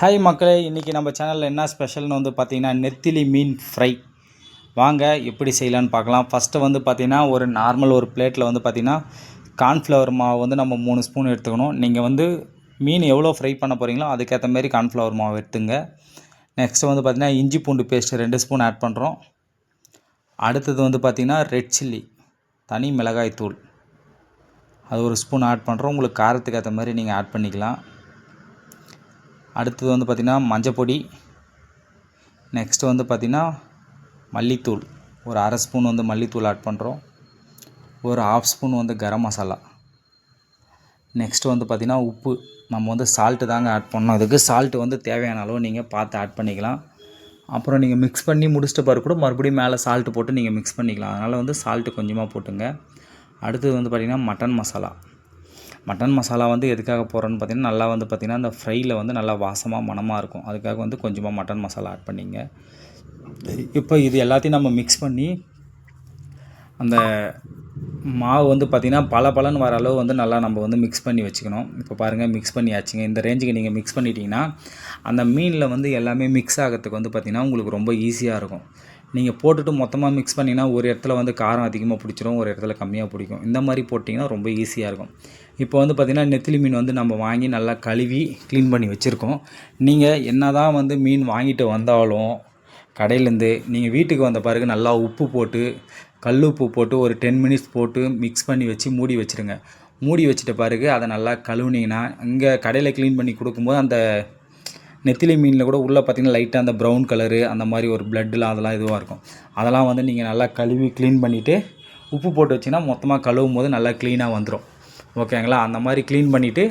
Hi மக்களே இன்றைக்கி நம்ம சேனலில் என்ன ஸ்பெஷல்னு வந்து பார்த்திங்கன்னா நெத்திலி மீன் ஃப்ரை வாங்க எப்படி செய்யலான்னு பார்க்கலாம். ஃபஸ்ட்டு வந்து பார்த்திங்கன்னா ஒரு நார்மல் ஒரு பிளேட்டில் வந்து பார்த்திங்கன்னா கார்ன்ஃப்ளவர் மாவு வந்து நம்ம மூணு ஸ்பூன் எடுத்துக்கணும். நீங்கள் வந்து மீன் எவ்வளோ ஃப்ரை பண்ண போகிறீங்களோ அதுக்கேற்ற மாரி கார்ன்ஃப்ளவர் மாவு எடுத்துங்க. நெக்ஸ்ட்டு வந்து பார்த்திங்கன்னா இஞ்சி பூண்டு பேஸ்ட்டு ரெண்டு ஸ்பூன் ஆட் பண்ணுறோம் அடுத்தது வந்து பார்த்திங்கன்னா ரெட் சில்லி தனி மிளகாய் தூள் அது ஒரு ஸ்பூன் ஆட் பண்ணுறோம் உங்களுக்கு காரத்துக்கு ஏற்ற மாதிரி நீங்கள் ஆட் பண்ணிக்கலாம். அடுத்தது வந்து பார்த்திங்கன்னா மஞ்சப்பொடி. நெக்ஸ்ட்டு வந்து பார்த்திங்கன்னா மல்லித்தூள். ஒரு அரை ஸ்பூன் வந்து மல்லித்தூள் ஆட் பண்ணுறோம் ஒரு ஆஃப் ஸ்பூன் வந்து கரம் மசாலா. நெக்ஸ்ட்டு வந்து பார்த்திங்கன்னா உப்பு. நம்ம வந்து சால்ட்டு தாங்க ஆட் பண்ணோம். அதுக்கு சால்ட்டு வந்து தேவையான அளவு நீங்கள் பார்த்து ஆட் பண்ணிக்கலாம். அப்புறம் நீங்கள் மிக்ஸ் பண்ணி முடிச்சிட்ட பிறகு கூட மறுபடியும் மேலே சால்ட்டு போட்டு நீங்கள் மிக்ஸ் பண்ணிக்கலாம். அதனால் வந்து சால்ட்டு கொஞ்சமாக போட்டுங்க. அடுத்தது வந்து பார்த்திங்கன்னா மட்டன் மசாலா. மட்டன் மசாலா வந்து எதுக்காக போடுறோன்னு பார்த்தீங்கன்னா நல்லா வந்து பார்த்திங்கன்னா அந்த ஃப்ரையில் வந்து நல்லா வாசமாக மணமாக இருக்கும். அதுக்காக வந்து கொஞ்சமாக மட்டன் மசாலா ஆட் பண்ணிங்க. இப்போ இது எல்லாத்தையும் நம்ம மிக்ஸ் பண்ணி அந்த மாவு வந்து பார்த்திங்கன்னா பல பலன்னு வர அளவு வந்து நல்லா நம்ம வந்து மிக்ஸ் பண்ணி வச்சுக்கணும். இப்போ பாருங்கள் மிக்ஸ் பண்ணியாச்சுங்க. இந்த ரேஞ்சுக்கு நீங்கள் மிக்ஸ் பண்ணிட்டீங்கன்னா அந்த மீனில் வந்து எல்லாமே மிக்ஸ் ஆகிறதுக்கு வந்து பார்த்திங்கன்னா உங்களுக்கு ரொம்ப ஈஸியாக இருக்கும். நீங்கள் போட்டுட்டு மொத்தமாக மிக்ஸ் பண்ணிங்கன்னா ஒரு இடத்துல வந்து காரம் அதிகமாக பிடிச்சிரும் ஒரு இடத்துல கம்மியாக பிடிக்கும். இந்த மாதிரி போட்டிங்கன்னா ரொம்ப ஈஸியாக இருக்கும். இப்போ வந்து பார்த்திங்கன்னா நெத்திலி மீன் வந்து நம்ம வாங்கி நல்லா கழுவி க்ளீன் பண்ணி வச்சுருக்கோம். நீங்கள் என்ன தான் வந்து மீன் வாங்கிட்டு வந்தாலும் கடையிலேருந்து நீங்கள் வீட்டுக்கு வந்த பிறகு நல்லா உப்பு போட்டு கல் உப்பு போட்டு ஒரு டென் மினிட்ஸ் போட்டு மிக்ஸ் பண்ணி வச்சு மூடி வச்சுருங்க. மூடி வச்சுட்ட பிறகு அதை நல்லா கழுவுனீங்கன்னா இங்கே கடையில் க்ளீன் பண்ணி கொடுக்கும்போது அந்த நெத்திலி மீனில் கூட உள்ளே பார்த்திங்கன்னா லைட்டாக அந்த ப்ரௌன் கலரு அந்த மாதிரி ஒரு பிளட்டில் அதெல்லாம் இதுவாக இருக்கும். அதெல்லாம் வந்து நீங்கள் நல்லா கழுவி க்ளீன் பண்ணிவிட்டு உப்பு போட்டு வச்சிங்கன்னா மொத்தமாக கழுவும் போது நல்லா க்ளீனாக வந்துடும் ஓகேங்களா அந்த மாதிரி க்ளீன் பண்ணிவிட்டு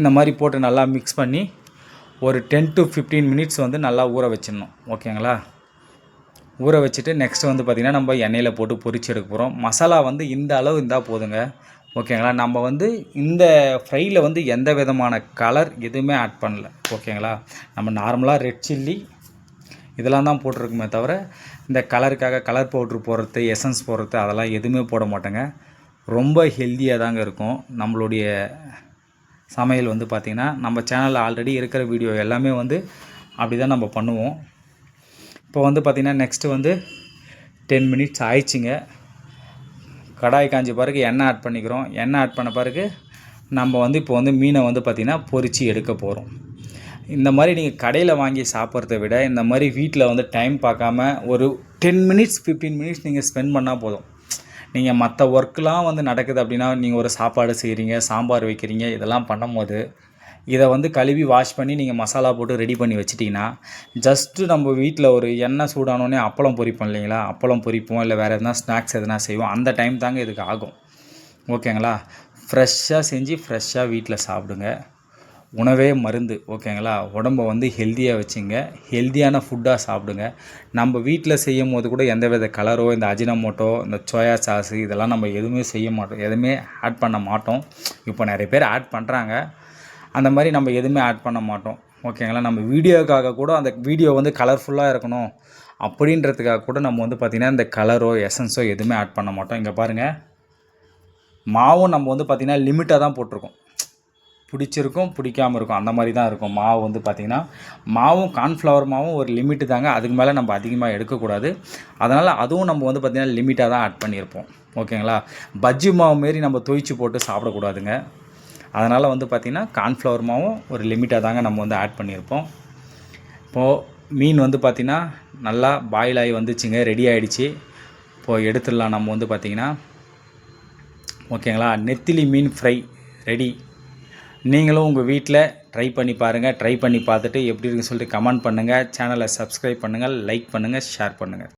இந்த மாதிரி போட்டு நல்லா மிக்ஸ் பண்ணி ஒரு டென் டு ஃபிஃப்டீன் மினிட்ஸ் வந்து நல்லா ஊற வச்சிடணும். ஓகேங்களா ஊற வச்சுட்டு நெக்ஸ்ட் வந்து பார்த்திங்கன்னா நம்ம எண்ணெயில் போட்டு பொரிச்சு எடுக்க போகிறோம் மசாலா வந்து இந்த அளவு இருந்தால் போதுங்க. ஓகேங்களா? நம்ம வந்து இந்த ஃப்ரையில் வந்து எந்த விதமான கலர் எதுவுமே ஆட் பண்ணல. ஓகேங்களா? நம்ம நார்மலாக ரெட் சில்லி இதெல்லாம் தான் போட்டிருக்குமே தவிர இந்த கலருக்காக கலர் பவுட்ரு போடுறது எசன்ஸ் போடுறது அதெல்லாம் எதுவுமே போட மாட்டேங்க. ரொம்ப ஹெல்த்தியாக தாங்க இருக்கும். நம்மளுடைய சமையல் வந்து பார்த்திங்கன்னா நம்ம சேனலில் ஆல்ரெடி இருக்கிற வீடியோ எல்லாமே வந்து அப்படி தான் நம்ம பண்ணுவோம். இப்போ வந்து பார்த்திங்கன்னா நெக்ஸ்ட்டு வந்து டென் மினிட்ஸ் ஆயிடுச்சுங்க. கடாய் காஞ்சி பிறகு எண்ணெய் ஆட் பண்ணிக்கிறோம். எண்ணெய் ஆட் பண்ண பிறகு நம்ம வந்து இப்போ வந்து மீனை வந்து பார்த்திங்கன்னா பொறிச்சு எடுக்க போகிறோம் இந்த மாதிரி நீங்கள் கடையில் வாங்கி சாப்பிட்றத விட இந்த மாதிரி வீட்டில் வந்து டைம் பார்க்காம ஒரு டென் மினிட்ஸ் ஃபிஃப்டீன் மினிட்ஸ் நீங்கள் ஸ்பெண்ட் பண்ணால் போதும். நீங்கள் மற்ற ஒர்க்லாம் வந்து நடக்குது அப்படின்னா நீங்கள் ஒரு சாப்பாடு செய்கிறீங்க சாம்பார் வைக்கிறீங்க இதெல்லாம் பண்ணும்போது இதை வந்து கழுவி வாஷ் பண்ணி நீங்கள் மசாலா போட்டு ரெடி பண்ணி வச்சிட்டிங்கன்னா ஜஸ்ட்டு நம்ம வீட்டில் ஒரு எண்ணெய் சூடானோடனே அப்பளம் பொரிப்போம் இல்லைங்களா? அப்பளம் பொரிப்போம் இல்லை வேறு எதனா ஸ்நாக்ஸ் எதனா செய்வோம். அந்த டைம் தாங்க இதுக்கு ஆகும். ஓகேங்களா? ஃப்ரெஷ்ஷாக செஞ்சு ஃப்ரெஷ்ஷாக வீட்டில் சாப்பிடுங்க. உணவே மருந்து ஓகேங்களா? உடம்ப வந்து ஹெல்த்தியாக வச்சுங்க. ஹெல்த்தியான ஃபுட்டாக சாப்பிடுங்க. நம்ம வீட்டில் செய்யும் போது கூட எந்த வித கலரோ இந்த அஜினமோட்டோ இந்த சோயா சாஸு இதெல்லாம் நம்ம எதுவுமே செய்ய மாட்டோம். எதுவுமே ஆட் பண்ண மாட்டோம். இப்போ நிறைய பேர் ஆட் பண்ணுறாங்க அந்த மாதிரி நம்ம எதுவுமே ஆட் பண்ண மாட்டோம். ஓகேங்களா? நம்ம வீடியோக்காக கூட அந்த வீடியோ வந்து கலர்ஃபுல்லாக இருக்கணும் அப்படின்றதுக்காக கூட நம்ம வந்து பார்த்திங்கன்னா இந்த கலரோ எசன்ஸோ எதுவுமே ஆட் பண்ண மாட்டோம். இங்கே பாருங்கள் மாவும் நம்ம வந்து பார்த்திங்கன்னா லிமிட்டாக தான் போட்டிருக்கோம். பிடிச்சிருக்கும் பிடிக்காமல் இருக்கும். அந்த மாதிரி தான் இருக்கும். மாவு வந்து பார்த்திங்கன்னா மாவும் கார்ன்ஃப்ளவர் மாவும் ஒரு லிமிட்டு தாங்க. அதுக்கு மேலே நம்ம அதிகமாக எடுக்கக்கூடாது. அதனால் அதுவும் நம்ம வந்து பார்த்திங்கன்னா லிமிட்டாக தான் ஆட் பண்ணியிருப்போம். ஓகேங்களா? பஜ்ஜி மாவு மாரி நம்ம தொய்ச்சி போட்டு சாப்பிடக்கூடாதுங்க. அதனால் வந்து பார்த்திங்கன்னா கார்ன்ஃப்ளவர் மாவும் ஒரு லிமிட்டாக தாங்க நம்ம வந்து ஆட் பண்ணியிருப்போம். இப்போது மீன் வந்து பார்த்திங்கன்னா நல்லா பாயில் ஆகி வந்துச்சுங்க ரெடி ஆகிடுச்சு இப்போது எடுத்துடலாம் நம்ம வந்து பார்த்திங்கன்னா ஓகேங்களா நெத்திலி மீன் ஃப்ரை ரெடி நீங்களும் உங்கள் வீட்டில் ட்ரை பண்ணி பாருங்கள் ட்ரை பண்ணி பார்த்துட்டு எப்படி இருக்குன்னு சொல்லிட்டு கமெண்ட் பண்ணுங்கள் சேனலை சப்ஸ்கிரைப் பண்ணுங்கள் லைக் பண்ணுங்கள் ஷேர் பண்ணுங்கள்